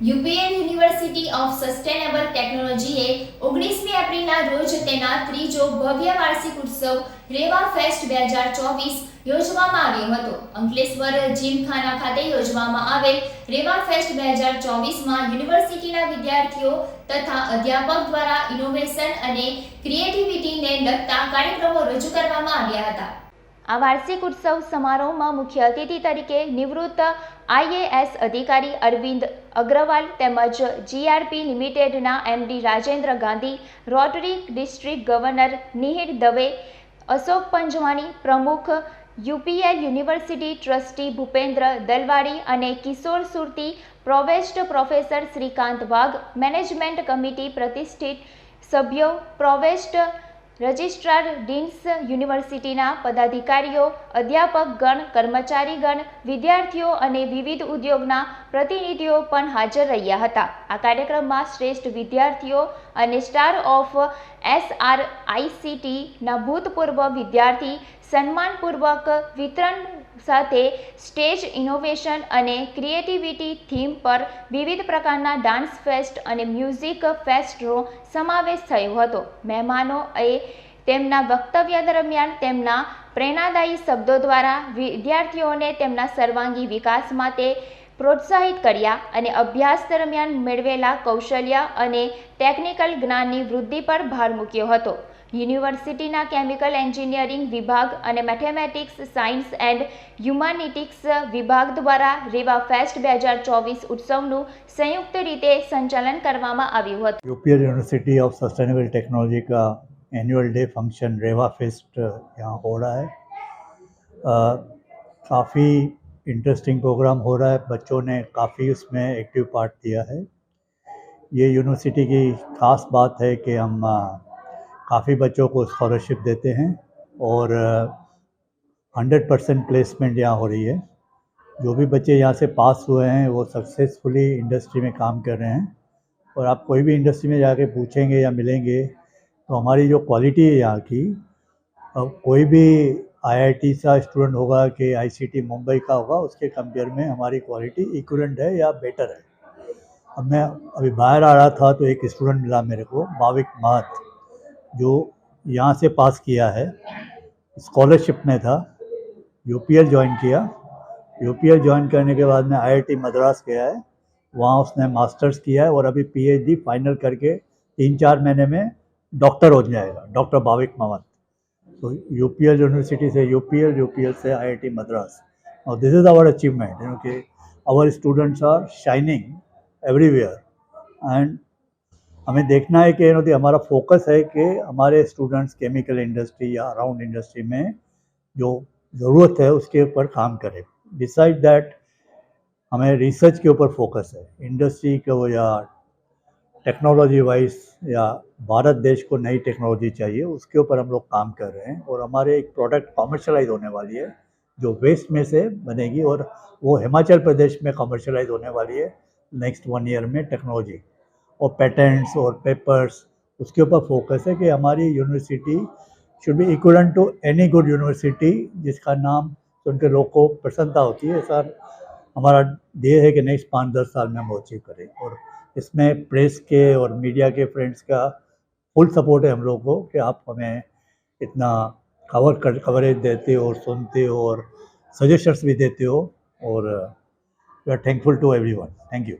UPL university of sustainable ટેકનોલોજીએ ઓગણીસમી એપ્રિલના રોજ તેના ત્રીજો ભવ્ય વાર્ષિક ઉત્સવ રેવા ફેસ્ટ બે હજાર ચોવીસ યોજવામાં આવ્યો હતો. અંકલેશ્વર જીમખાના ખાતે યોજવામાં આવેલ રેવા ફેસ્ટ બે હજાર ચોવીસમાં યુનિવર્સિટીના વિદ્યાર્થીઓ તથા અધ્યાપક દ્વારા ઇનોવેશન અને ક્રિએટિવિટીને લગતા કાર્યક્રમો રજૂ કરવામાં આવ્યા હતા. આ વાર્ષિક ઉત્સવ સમારોહમાં મુખ્ય અતિથિ તરીકે નિવૃત્ત આઈએએસ અધિકારી અરવિંદ અગ્રવાલ તેમજ જીઆરપી લિમિટેડના MD Rajendra Gandhi, rotary district governor Nihir Dave, Ashok Panjwani પ્રમુખ UPL university trustee Bhupendra Dalwadi અને કિશોર સુરતી પ્રોવેસ્ટ પ્રોફેસર શ્રીકાંત વાઘ, મેનેજમેન્ટ કમિટી પ્રતિષ્ઠિત સભ્યો, પ્રોવેસ્ટ રજિસ્ટ્રાર ડીન્સ યુનિવર્સિટીના પદાધિકારીઓ અધ્યાપકગણ કર્મચારીગણ વિદ્યાર્થીઓ અને વિવિધ ઉદ્યોગના પ્રતિનિધિઓ પણ હાજર રહ્યા હતા. આ કાર્યક્રમમાં શ્રેષ્ઠ વિદ્યાર્થીઓ અને સ્ટાર ઓફ એસઆરઆઈસીટીના ભૂતપૂર્વ વિદ્યાર્થી સન્માનપૂર્વક વિતરણ સાથે સ્ટેજ ઇનોવેશન અને ક્રિએટિવિટી થીમ પર વિવિધ પ્રકારના ડાન્સ ફેસ્ટ અને મ્યુઝિક ફેસ્ટનો સમાવેશ થયો હતો. મહેમાનોએ તેમના વક્તવ્ય દરમિયાન તેમના પ્રેરણાદાયી શબ્દો દ્વારા વિદ્યાર્થીઓને તેમના સર્વાંગી વિકાસ માટે પ્રોત્સાહિત કર્યા અને અભ્યાસ દરમિયાન મેળવેલા કૌશલ્ય અને ટેકનિકલ જ્ઞાનની વૃદ્ધિ પર ભાર મૂક્યો હતો. યુનિવર્સિટીના કેમિકલ એન્જિનિયરિંગ વિભાગ અને મેથેમેટિક્સ સાયન્સ એન્ડ હ્યુમાનિટિક્સ વિભાગ દ્વારા રેવા ફેસ્ટ બે હજાર ચોવીસ ઉત્સવનું સંયુક્ત રીતે સંચાલન કરવામાં આવ્યું હતું UPL university of sustainable technology का annual day function Reva fest यहाँ हो रहा है काफ़ी इंटरेस्टिंग प्रोग्राम हो रहा है बच्चों ने काफ़ी उसमें एक्टिव पार्ट दिया है ये यूनिवर्सिटी की खास बात है कि हम काफ़ी बच्चों को स्कॉलरशिप देते हैं और हंड्रेड परसेंट प्लेसमेंट यहाँ हो रही है। जो भी बच्चे यहाँ से पास हुए हैं, वो सक्सेसफुली इंडस्ट्री में काम कर रहे हैं। और आप कोई भी इंडस्ट्री में जाके पूछेंगे या मिलेंगे तो हमारी जो क्वालिटी है यहाँ की, अब कोई भी आईआईटी का स्टूडेंट होगा कि आईसीटी मुंबई का होगा, उसके कंपेयर में हमारी क्वालिटी इक्वलेंट है या बेटर है। अब मैं अभी बाहर आ रहा था तो एक स्टूडेंट मिला मेरे को भाविक महत जो यहाँ से पास किया है स्कॉलरशिप में था यूपीएल ज्वाइन किया। यूपीएल ज्वाइन करने के बाद में आईआईटी मद्रास गया है। वहाँ उसने मास्टर्स किया है और अभी पीएचडी फाइनल करके तीन चार महीने में डॉक्टर हो जाएगा डॉक्टर भाविक मवंत। तो यूपीएल यूनिवर्सिटी से यूपीएल यूपीएल से आईआईटी मद्रास। और this is our achievement you कि our students are shining everywhere and हमें देखना है कि नो हमारा फोकस है कि हमारे स्टूडेंट्स केमिकल इंडस्ट्री या अराउंड इंडस्ट्री में जो ज़रूरत है, उसके ऊपर काम करें। डिसाइड दैट हमें रिसर्च के ऊपर फोकस है। इंडस्ट्री को या टेक्नोलॉजी वाइज या भारत देश को नई टेक्नोलॉजी चाहिए, उसके ऊपर हम लोग काम कर रहे हैं और हमारे एक प्रोडक्ट कॉमर्शलाइज होने वाली है, जो वेस्ट में से बनेगी और वो हिमाचल प्रदेश में कॉमर्शलाइज होने वाली है नेक्स्ट वन ईयर में टेक्नोलॉजी और पेटेंट्स और पेपर्स उसके ऊपर फोकस है कि हमारी university should be equivalent to any good university जिसका नाम सुन के लोग को प्रसन्नता होती है। सर हमारा ध्येय है कि नेक्स्ट पाँच दस साल में हम अचीव करें और इसमें प्रेस के और मीडिया के फ्रेंड्स का फुल सपोर्ट है हम लोग को कि आप हमें इतना कवर कर कवरेज देते हो और सुनते हो और सजेशंस भी देते हो और we are thankful to everyone thank you